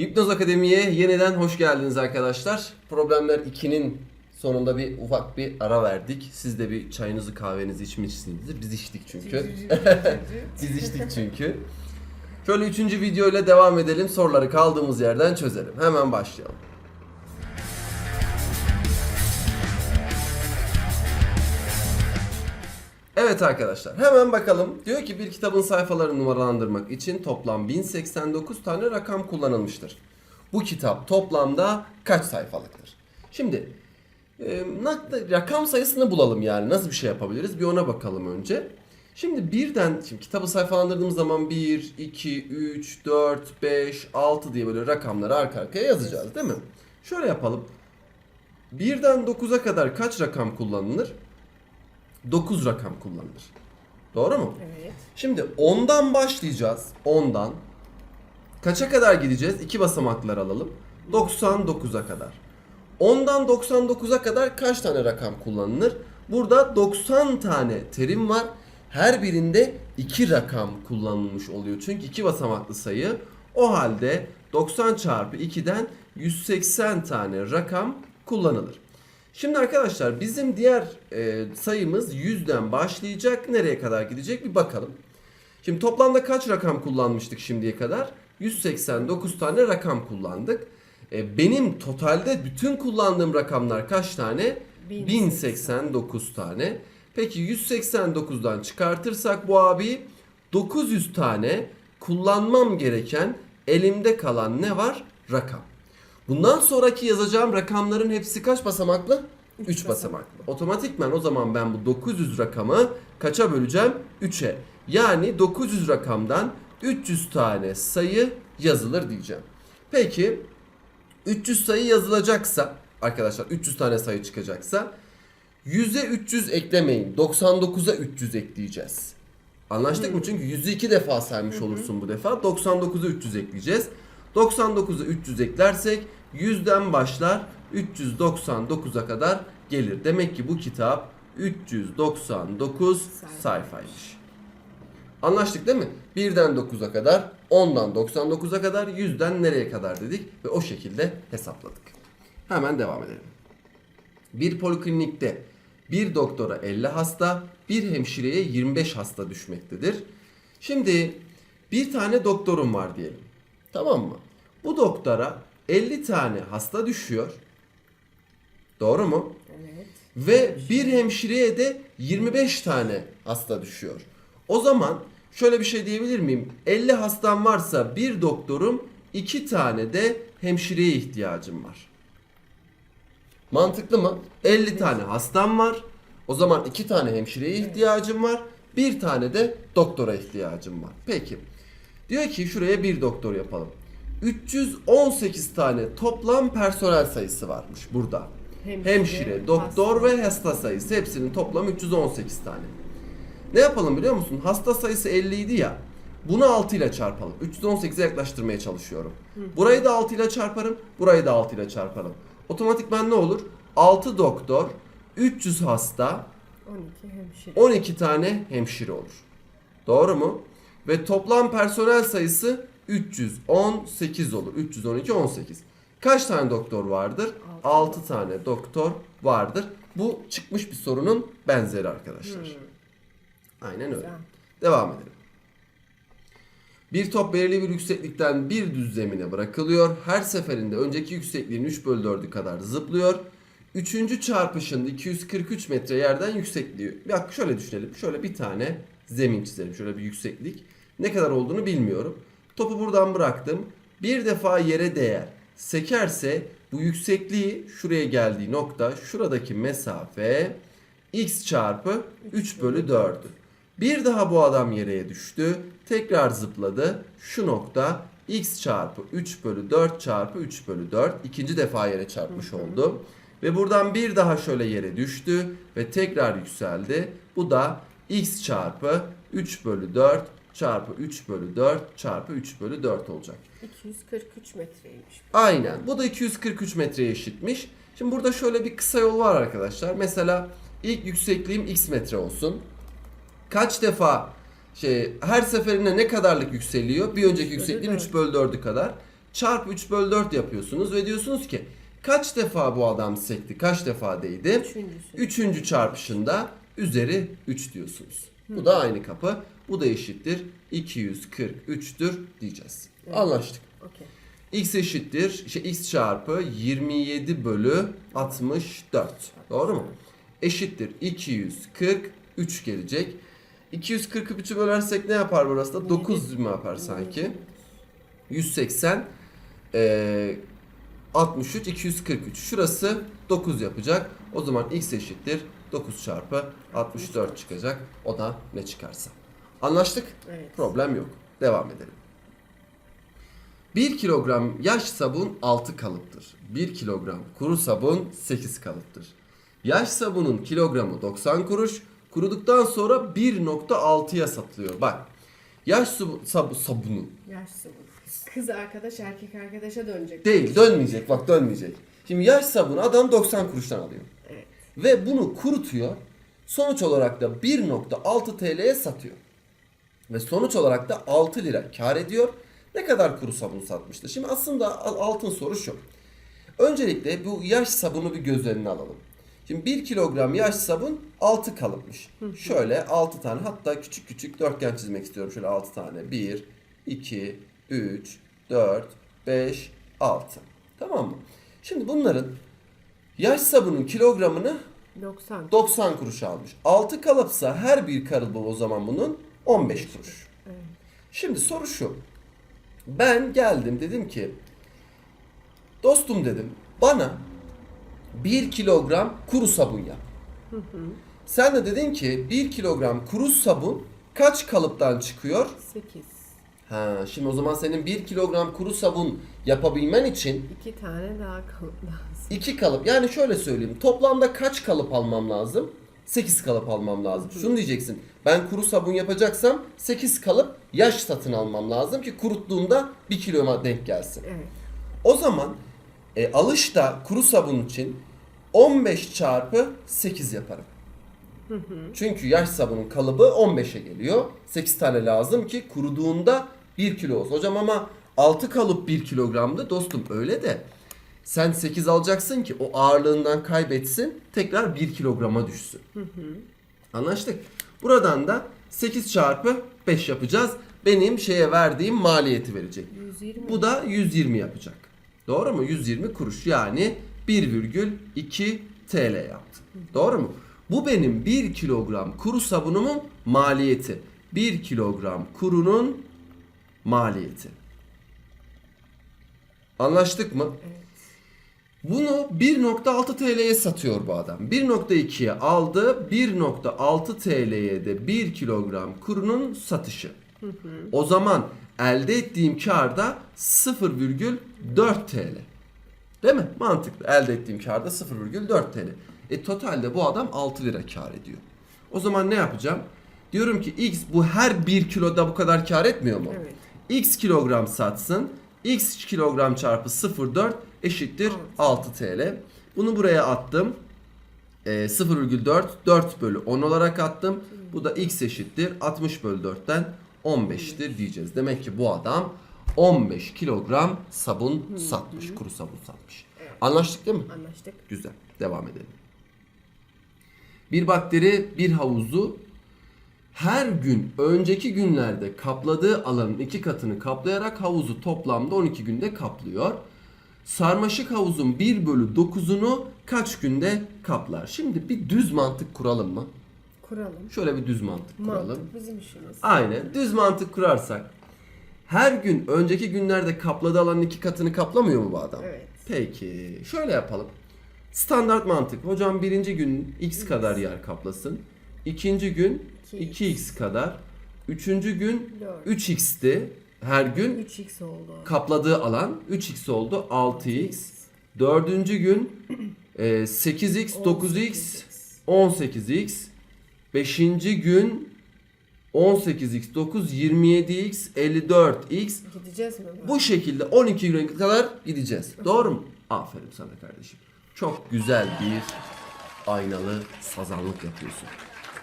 Hipnoz Akademi'ye yeniden hoş geldiniz arkadaşlar. Problemler 2'nin sonunda bir ufak bir ara verdik. Siz de bir çayınızı kahvenizi içmişsinizdir. Biz içtik çünkü. Biz içtik çünkü. Şöyle üçüncü videoyla devam edelim. Soruları kaldığımız yerden çözelim. Hemen başlayalım. Evet arkadaşlar hemen bakalım. Diyor ki bir kitabın sayfalarını numaralandırmak için toplam 1089 tane rakam kullanılmıştır. Bu kitap toplamda kaç sayfalıktır? Şimdi e, rakam sayısını bulalım yani nasıl bir şey yapabiliriz bir ona bakalım önce. Şimdi birden şimdi kitabı sayfalandırdığımız zaman 1, 2, 3, 4, 5, 6 diye böyle rakamları arka arkaya yazacağız değil mi? Şöyle yapalım. Birden 9'a kadar kaç rakam kullanılır? 9 rakam kullanılır. Doğru mu? Evet. Şimdi 10'dan başlayacağız. 10'dan. Kaça kadar gideceğiz? İki basamaklar alalım. 99'a kadar. 10'dan 99'a kadar kaç tane rakam kullanılır? Burada 90 tane terim var. Her birinde iki rakam kullanılmış oluyor. Çünkü iki basamaklı sayı. O halde 90 çarpı 2'den 180 tane rakam kullanılır. Şimdi arkadaşlar bizim diğer e, sayımız 100'den başlayacak. Nereye kadar gidecek bir bakalım. Şimdi toplamda kaç rakam kullanmıştık şimdiye kadar? 189 tane rakam kullandık. E, benim totalde bütün kullandığım rakamlar kaç tane? 1089 tane. Peki 189'dan çıkartırsak bu abi 900 tane kullanmam gereken elimde kalan ne var? Rakam. Bundan sonraki yazacağım rakamların hepsi kaç basamaklı? 3 Üç basamaklı. Otomatikman o zaman ben bu 900 rakamı kaça böleceğim? 3'e. Yani 900 rakamdan 300 tane sayı yazılır diyeceğim. Peki 300 sayı yazılacaksa arkadaşlar 300 tane sayı çıkacaksa 100'e 300 eklemeyin. 99'a 300 ekleyeceğiz. Anlaştık mı? Çünkü 100'ü 2 defa saymış olursun bu defa. 99'a 300 ekleyeceğiz. 99'a 300 eklersek 100'den başlar 399'a kadar gelir. Demek ki bu kitap 399 sayfaymış. Anlaştık değil mi? 1'den 9'a kadar, 10'dan 99'a kadar, 100'den nereye kadar dedik ve o şekilde hesapladık. Hemen devam edelim. Bir poliklinikte bir doktora 50 hasta, bir hemşireye 25 hasta düşmektedir. Şimdi bir tane doktorum var diyelim. Tamam mı? Bu doktora 50 tane hasta düşüyor. Doğru mu? Evet. Ve bir hemşireye de 25 tane hasta düşüyor. O zaman şöyle bir şey diyebilir miyim? 50 hastam varsa bir doktorum, iki tane de hemşireye ihtiyacım var. Mantıklı mı? 50 tane hastam var. O zaman iki tane hemşireye ihtiyacım var. Bir tane de doktora ihtiyacım var. Peki. Diyor ki şuraya bir doktor yapalım. 318 tane toplam personel sayısı varmış burada. Hemşire, doktor hasta. ve hasta sayısı hepsinin toplamı 318 tane. Ne yapalım biliyor musun? Hasta sayısı 50 idi ya. Bunu 6 ile çarpalım. 318'e yaklaştırmaya çalışıyorum. Burayı da 6 ile çarparım. Burayı da 6 ile çarparım. Otomatikman ne olur? 6 doktor, 300 hasta, 12 hemşire. 12 tane hemşire olur. Doğru mu? Ve toplam personel sayısı 318 olur. 312 18. Kaç tane doktor vardır? Altı. 6 tane doktor vardır. Bu çıkmış bir sorunun benzeri arkadaşlar. Hmm, Aynen öyle. güzel. Devam edelim. Bir top belirli bir yükseklikten bir düz zemine bırakılıyor. Her seferinde önceki yüksekliğin 3 bölü 4'ü kadar zıplıyor. Üçüncü çarpışında 243 metre yerden yüksekliği. Bak şöyle düşünelim. Şöyle bir tane zemin çizelim. Şöyle bir yükseklik. Ne kadar olduğunu bilmiyorum. Topu buradan bıraktım. Bir defa yere değer. Sekerse bu yüksekliği şuraya geldiği nokta şuradaki mesafe x çarpı 3 bölü 4'ü. Bir daha bu adam yere düştü. Tekrar zıpladı. Şu nokta x çarpı 3 bölü 4 çarpı 3 bölü 4. ikinci defa yere çarpmış oldu. Ve buradan bir daha şöyle yere düştü ve tekrar yükseldi. Bu da x çarpı 3 bölü 4 çarpı 3 bölü 4 çarpı 3 bölü 4 olacak. 243 metreymiş. Aynen. Bu da 243 metreye eşitmiş. Şimdi burada şöyle bir kısa yol var arkadaşlar. Mesela ilk yüksekliğim x metre olsun. Kaç defa şey her seferinde ne kadarlık yükseliyor? Bir önceki dört. 3 bölü 4'ü kadar. çarpı 3 bölü 4 yapıyorsunuz ve diyorsunuz ki kaç defa bu adam sekti, kaç defa değdi? Üçüncüsü. Üçüncü çarpışında üzeri 3 diyorsunuz. Bu da aynı kapı. Bu da eşittir 243'tür diyeceğiz. Evet. Anlaştık. Okey. X eşittir işte x çarpı 27 bölü 64. Doğru mu? Eşittir 243 gelecek. 243'ü bölersek ne yapar burası da? 9 mu yapar sanki? 180 eee 63 243. Şurası 9 yapacak. O zaman x eşittir 9 çarpı 64 çıkacak. O da ne çıkarsa. Anlaştık? Evet. Problem yok. Devam edelim. 1 kilogram yaş sabun 6 kalıptır. 1 kilogram kuru sabun 8 kalıptır. Yaş sabunun kilogramı 90 kuruş. Kuruduktan sonra 1.6'ya satılıyor. Bak. Yaş su, sab- sabunu Yaşlı bu. Kız arkadaş erkek arkadaşa dönecek. değil dönmeyecek bak dönmeyecek. Şimdi yaş sabunu adam 90 kuruştan alıyor. Evet. Ve bunu kurutuyor. Sonuç olarak da 1.6 TL'ye satıyor. Ve sonuç olarak da 6 lira kar ediyor. Ne kadar kuru sabun satmıştı? Şimdi aslında al- altın soru şu. Öncelikle bu yaş sabunu bir göz önüne alalım. Şimdi 1 kilogram yaş sabun 6 kalıpmış. Şöyle 6 tane hatta küçük küçük dörtgen çizmek istiyorum. Şöyle 6 tane. 1, 2, 3, 4, 5, 6. Tamam mı? Şimdi bunların yaş sabunun kilogramını 90. 90 kuruş almış. 6 kalıpsa her bir kalıbı o zaman bunun 15 kuruş. Evet. Şimdi soru şu. Ben geldim dedim ki dostum dedim bana 1 kilogram kuru sabun yap. Sen de dedin ki 1 kilogram kuru sabun kaç kalıptan çıkıyor? 8. Ha, şimdi o zaman senin 1 kilogram kuru sabun yapabilmen için 2 tane daha kalıp lazım. 2 kalıp yani şöyle söyleyeyim toplamda kaç kalıp almam lazım? 8 kalıp almam lazım. Şunu diyeceksin. Ben kuru sabun yapacaksam 8 kalıp yaş satın almam lazım ki kuruttuğumda 1 kiloma denk gelsin. Evet. O zaman e, alışta kuru sabun için 15 çarpı 8 yaparım. Çünkü yaş sabunun kalıbı 15'e geliyor. 8 tane lazım ki kuruduğunda 1 kilo olsun. Hocam ama 6 kalıp 1 kilogramdı. Dostum öyle de sen 8 alacaksın ki o ağırlığından kaybetsin tekrar 1 kilograma düşsün. Anlaştık. Buradan da 8 çarpı 5 yapacağız. Benim şeye verdiğim maliyeti verecek. 120. Bu da 120 yapacak. Doğru mu? 120 kuruş yani 1,2 TL yaptı. Doğru mu? Bu benim 1 kilogram kuru sabunumun maliyeti. 1 kilogram kurunun maliyeti. Anlaştık mı? Evet. Bunu 1.6 TL'ye satıyor bu adam. 1.2'ye aldı. 1.6 TL'ye de 1 kilogram kurunun satışı. O zaman elde ettiğim kar da 0,4 TL. Değil mi? Mantıklı. Elde ettiğim kar da 0,4 TL. E totalde bu adam 6 lira kar ediyor. O zaman ne yapacağım? Diyorum ki X bu her 1 kiloda bu kadar kar etmiyor mu? Evet. X kilogram satsın. X kilogram çarpı 0,4 eşittir 6 TL. Bunu buraya attım. Ee, 0,4 4 bölü 10 olarak attım. Bu da x eşittir 60 bölü 4'ten 15'tir diyeceğiz. Demek ki bu adam 15 kilogram sabun satmış. Kuru sabun satmış. Anlaştık değil mi? Anlaştık. Güzel. Devam edelim. Bir bakteri bir havuzu her gün önceki günlerde kapladığı alanın iki katını kaplayarak havuzu toplamda 12 günde kaplıyor. Sarmaşık havuzun 1 bölü 9'unu kaç günde kaplar? Şimdi bir düz mantık kuralım mı? Kuralım. Şöyle bir düz mantık kuralım. Mantık bizim işimiz. Aynen. Düz mantık kurarsak her gün önceki günlerde kapladığı alanın iki katını kaplamıyor mu bu adam? Evet. Peki. Şöyle yapalım. Standart mantık. Hocam birinci gün x kadar yer kaplasın. İkinci gün 2x. 2x kadar. Üçüncü gün Dört. 3x'ti. Her gün 3x oldu. kapladığı alan 3x oldu 6x. Dördüncü gün e, 8x, 9x, 18x. Beşinci gün 18x, 9, 27x, 54x. Gideceğiz mi? Bu şekilde 12 güne kadar gideceğiz. Doğru mu? Aferin sana kardeşim. Çok güzel bir aynalı sazanlık yapıyorsun.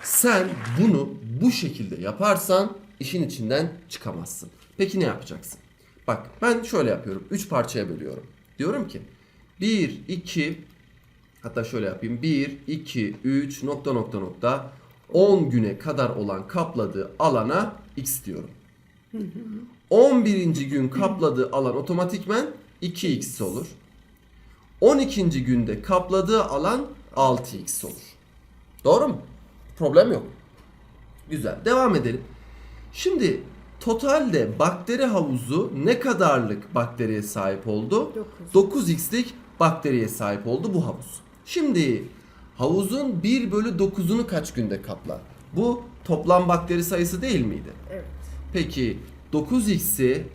Sen bunu bu şekilde yaparsan işin içinden çıkamazsın. Peki ne yapacaksın? Bak ben şöyle yapıyorum. 3 parçaya bölüyorum. Diyorum ki 1, 2 hatta şöyle yapayım. 1, 2, 3 nokta nokta nokta 10 güne kadar olan kapladığı alana x diyorum. 11. gün kapladığı alan otomatikmen 2x olur. 12. günde kapladığı alan 6x olur. Doğru mu? Problem yok. Güzel. Devam edelim. Şimdi totalde bakteri havuzu ne kadarlık bakteriye sahip oldu? 9. 9x'lik bakteriye sahip oldu bu havuz. Şimdi havuzun 1 bölü 9'unu kaç günde kaplar? Bu toplam bakteri sayısı değil miydi? Evet. Peki 9x'i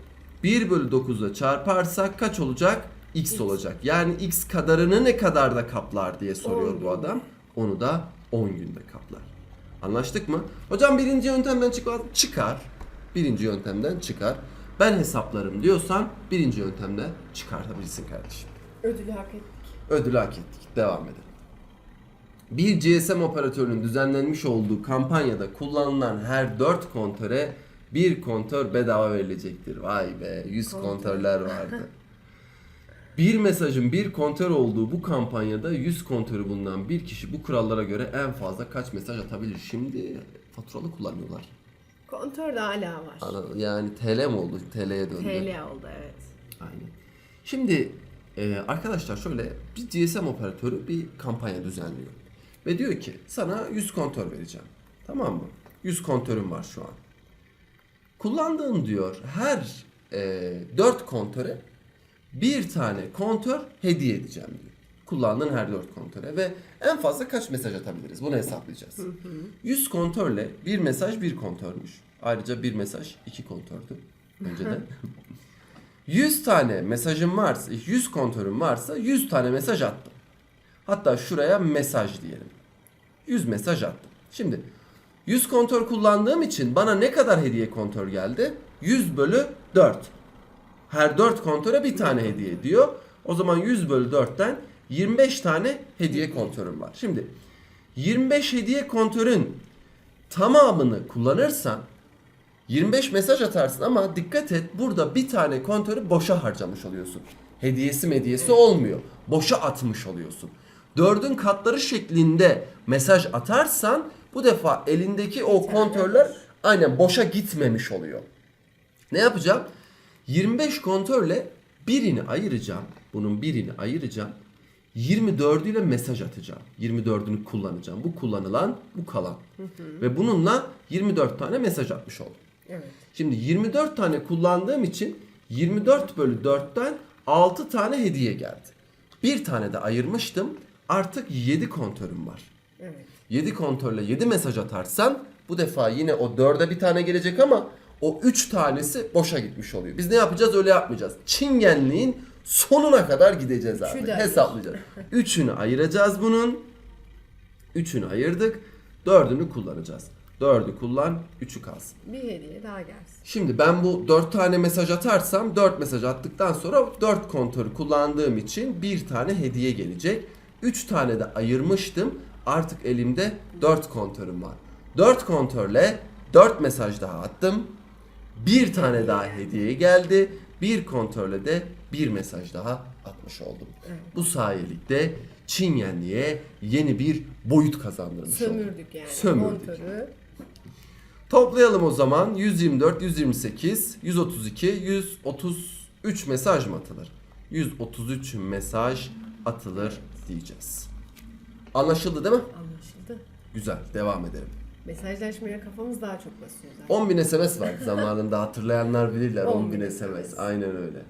1 bölü 9'la çarparsak kaç olacak? X, X. olacak. Yani x kadarını ne kadar da kaplar diye soruyor 10 bu adam. Onu da 10 günde kaplar. Anlaştık mı? Hocam birinci yöntemden çıkar. Çıkar. Birinci yöntemden çıkar. Ben hesaplarım diyorsan birinci yöntemden çıkartabilirsin kardeşim. Ödülü hak ettik. Ödülü hak ettik. Devam edelim. Bir GSM operatörünün düzenlenmiş olduğu kampanyada kullanılan her 4 kontöre bir kontör bedava verilecektir. Vay be 100 Kontör. kontörler vardı. bir mesajın bir kontör olduğu bu kampanyada 100 kontörü bulunan bir kişi bu kurallara göre en fazla kaç mesaj atabilir? Şimdi faturalı kullanıyorlar. Kontör de hala var. Ana- Yani TL mi oldu? TL'ye döndü. TL oldu evet. Aynen. Şimdi e, arkadaşlar şöyle bir GSM operatörü bir kampanya düzenliyor. Ve diyor ki sana 100 kontör vereceğim. Tamam mı? 100 kontörüm var şu an. Kullandığın diyor her e, 4 kontöre bir tane kontör hediye edeceğim diyor. Kullandığın her 4 kontöre ve en fazla kaç mesaj atabiliriz? Bunu hesaplayacağız. 100 kontörle bir mesaj bir kontörmüş. Ayrıca bir mesaj iki kontördü önceden. 100 tane mesajım varsa, 100 kontörüm varsa 100 tane mesaj attım. Hatta şuraya mesaj diyelim. 100 mesaj attım. Şimdi 100 kontör kullandığım için bana ne kadar hediye kontör geldi? 100 bölü 4. Her 4 kontöre bir tane hediye ediyor. O zaman 100 bölü 4'ten 25 tane hediye kontörüm var. Şimdi 25 hediye kontörün tamamını kullanırsan 25 mesaj atarsın ama dikkat et burada bir tane kontörü boşa harcamış oluyorsun. Hediyesi mediyesi olmuyor. Boşa atmış oluyorsun. Dördün katları şeklinde mesaj atarsan bu defa elindeki o kontörler aynen boşa gitmemiş oluyor. Ne yapacağım? 25 kontörle birini ayıracağım. Bunun birini ayıracağım. 24'üyle mesaj atacağım. 24'ünü kullanacağım. Bu kullanılan, bu kalan. Ve bununla 24 tane mesaj atmış oldum. Evet. Şimdi 24 tane kullandığım için 24 bölü 4'ten 6 tane hediye geldi. Bir tane de ayırmıştım. Artık 7 kontörüm var. Evet. 7 kontörle 7 mesaj atarsan bu defa yine o 4'e bir tane gelecek ama o 3 tanesi boşa gitmiş oluyor. Biz ne yapacağız? Öyle yapmayacağız. Çingenliğin sonuna kadar gideceğiz abi. Üçü. Hesaplayacağız. Üçünü ayıracağız bunun. Üçünü ayırdık. Dördünü kullanacağız. Dördü kullan, üçü kalsın. Bir hediye daha gelsin. Şimdi ben bu 4 tane mesaj atarsam 4 mesaj attıktan sonra 4 kontörü kullandığım için bir tane hediye gelecek. 3 tane de ayırmıştım. Artık elimde 4 kontörüm var. 4 kontörle 4 mesaj daha attım. Bir tane daha hediye geldi. Bir kontörle de bir mesaj daha atmış oldum. Evet. Bu sayelikte Çingenliğe yeni bir boyut kazandırmış oldum. Sömürdük yani. Sömürdük. Kontörü. Toplayalım o zaman. 124, 128, 132, 133 mesaj mı atılır? 133 mesaj atılır diyeceğiz. Anlaşıldı değil mi? Anlaşıldı. Güzel. Devam edelim. Mesajlaşmaya kafamız daha çok basıyor zaten. 10.000 SMS var zamanında hatırlayanlar bilirler 10.000 10.000 SMS. Aynen öyle.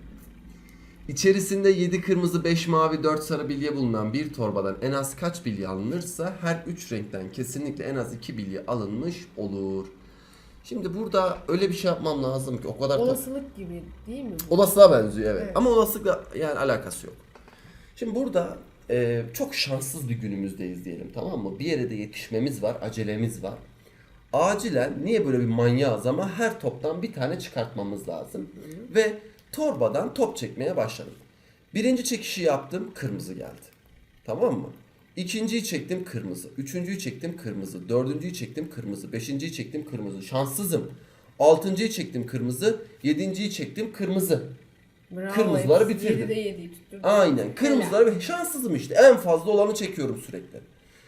İçerisinde 7 kırmızı, 5 mavi, 4 sarı bilye bulunan bir torbadan en az kaç bilye alınırsa her 3 renkten kesinlikle en az 2 bilye alınmış olur. Şimdi burada öyle bir şey yapmam lazım ki o kadar Olasılık gibi değil mi bu? Olasılığa benziyor evet. Evet. Ama olasılıkla yani alakası yok. Şimdi burada e, çok şanssız bir günümüzdeyiz diyelim tamam mı? Bir yere de yetişmemiz var, acelemiz var. Acilen niye böyle bir manyağız ama her toptan bir tane çıkartmamız lazım. Ve torbadan top çekmeye başladım. Birinci çekişi yaptım, kırmızı geldi. Tamam mı? İkinciyi çektim kırmızı. Üçüncüyü çektim kırmızı. Dördüncüyü çektim kırmızı. Beşinciyi çektim kırmızı. Şanssızım. Altıncıyı çektim kırmızı. Yedinciyi çektim kırmızı. Bravo. Kırmızıları hepsi. bitirdim. Yedide yediyi tutturdun. Aynen. Kırmızıları şanssızım işte. En fazla olanı çekiyorum sürekli.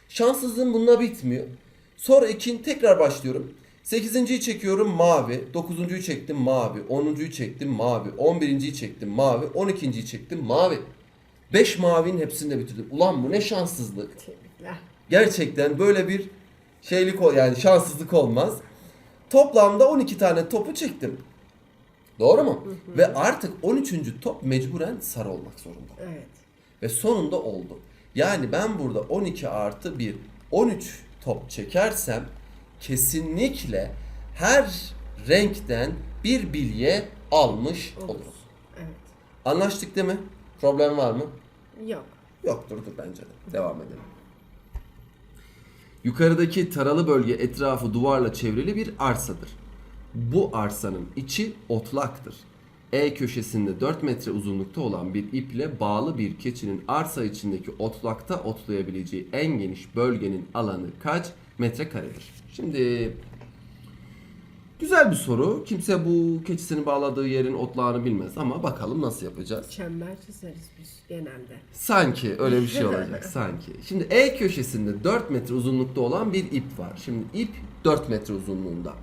Şanssızlığım bununla bitmiyor. Sonra ikin tekrar başlıyorum. Sekizinciyi çekiyorum mavi. Dokuzuncuyu çektim mavi. Onuncuyu çektim mavi. On birinciyi çektim mavi. On ikinciyi çektim mavi. Beş mavinin hepsini de bitirdim. Ulan bu ne şanssızlık. Tebrikler. Gerçekten böyle bir şeylik yani şanssızlık olmaz. Toplamda 12 tane topu çektim. Doğru mu? Ve artık 13. top mecburen sarı olmak zorunda. Evet. Ve sonunda oldu. Yani ben burada 12 artı 1 13 top çekersem kesinlikle her renkten bir bilye almış Olur. olurum. Evet. Anlaştık değil mi? Problem var mı? Yok. Yoktur dur bence de. Devam edelim. Yukarıdaki taralı bölge etrafı duvarla çevrili bir arsadır. Bu arsanın içi otlaktır. E köşesinde 4 metre uzunlukta olan bir iple bağlı bir keçinin arsa içindeki otlakta otlayabileceği en geniş bölgenin alanı kaç metrekaredir? Şimdi güzel bir soru. Kimse bu keçisini bağladığı yerin otlağını bilmez ama bakalım nasıl yapacağız. Çember çizeriz biz genelde. Sanki öyle bir şey olacak sanki. Şimdi E köşesinde 4 metre uzunlukta olan bir ip var. Şimdi ip 4 metre uzunluğunda.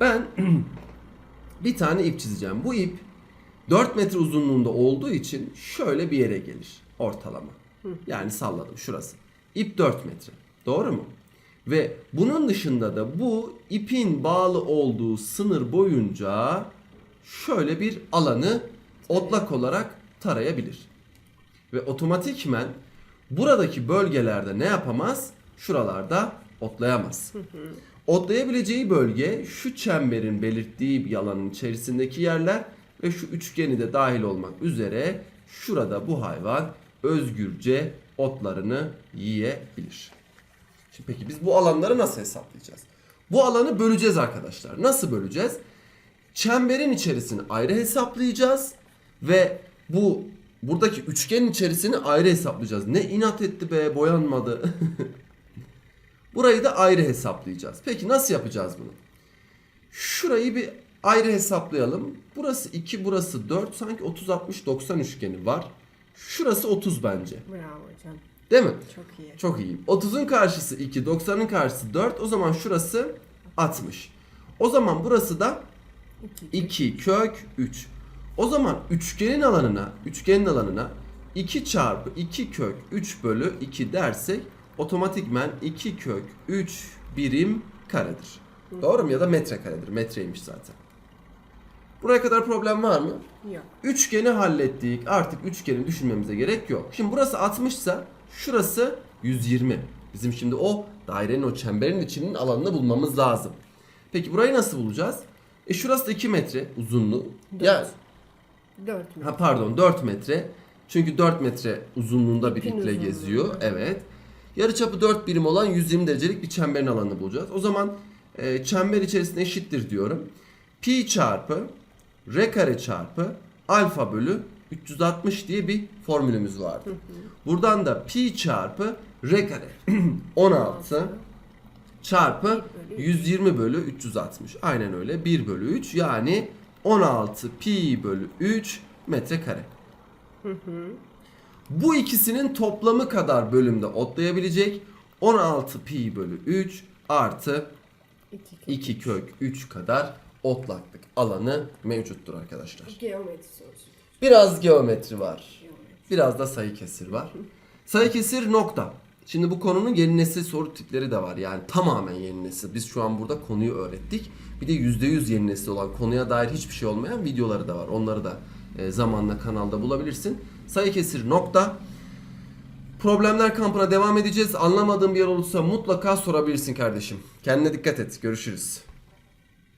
Ben bir tane ip çizeceğim. Bu ip 4 metre uzunluğunda olduğu için şöyle bir yere gelir ortalama. Yani salladım şurası. İp 4 metre. Doğru mu? Ve bunun dışında da bu ipin bağlı olduğu sınır boyunca şöyle bir alanı otlak olarak tarayabilir. Ve otomatikmen buradaki bölgelerde ne yapamaz? Şuralarda otlayamaz. Otlayabileceği bölge şu çemberin belirttiği bir alanın içerisindeki yerler ve şu üçgeni de dahil olmak üzere şurada bu hayvan özgürce otlarını yiyebilir. Şimdi peki biz bu alanları nasıl hesaplayacağız? Bu alanı böleceğiz arkadaşlar. Nasıl böleceğiz? Çemberin içerisini ayrı hesaplayacağız ve bu buradaki üçgenin içerisini ayrı hesaplayacağız. Ne inat etti be boyanmadı. Burayı da ayrı hesaplayacağız. Peki nasıl yapacağız bunu? Şurayı bir ayrı hesaplayalım. Burası 2, burası 4. Sanki 30 60 90 üçgeni var. Şurası 30 bence. Bravo hocam. Değil mi? Çok iyi. Çok iyi. 30'un karşısı 2, 90'ın karşısı 4. O zaman şurası 60. O zaman burası da İki. 2 kök 3. O zaman üçgenin alanına, üçgenin alanına 2 çarpı 2 kök 3 bölü 2 dersek otomatikmen 2 kök 3 birim karedir. Doğru mu? Ya da metre karedir. Metreymiş zaten. Buraya kadar problem var mı? Yok. Üçgeni hallettik. Artık üçgeni düşünmemize gerek yok. Şimdi burası 60 ise şurası 120. Bizim şimdi o dairenin o çemberin içinin alanını bulmamız lazım. Peki burayı nasıl bulacağız? E şurası da 2 metre uzunluğu. Ya Dört mü? ha pardon 4 metre. Çünkü 4 metre uzunluğunda bir İpin iple uzunluğu. geziyor. Evet. Yarıçapı 4 birim olan 120 derecelik bir çemberin alanını bulacağız. O zaman e, çember içerisinde eşittir diyorum. Pi çarpı r kare çarpı alfa bölü 360 diye bir formülümüz vardı. Buradan da pi çarpı r kare 16 çarpı Bir bölü 120 bölü 360. Aynen öyle 1 bölü 3 yani 16 pi bölü 3 metrekare. Bu ikisinin toplamı kadar bölümde otlayabilecek 16 pi bölü 3 artı İki. kök. 2 kök 3 kadar otlaklık alanı mevcuttur arkadaşlar. Geometri sorusu. Biraz geometri var. Biraz da sayı kesir var. Sayı kesir nokta. Şimdi bu konunun yeni nesil soru tipleri de var. Yani tamamen yeni nesil. Biz şu an burada konuyu öğrettik. Bir de %100 yeni nesil olan konuya dair hiçbir şey olmayan videoları da var. Onları da e, zamanla kanalda bulabilirsin. Sayı kesir nokta. Problemler kampına devam edeceğiz. Anlamadığın bir yer olursa mutlaka sorabilirsin kardeşim. Kendine dikkat et. Görüşürüz.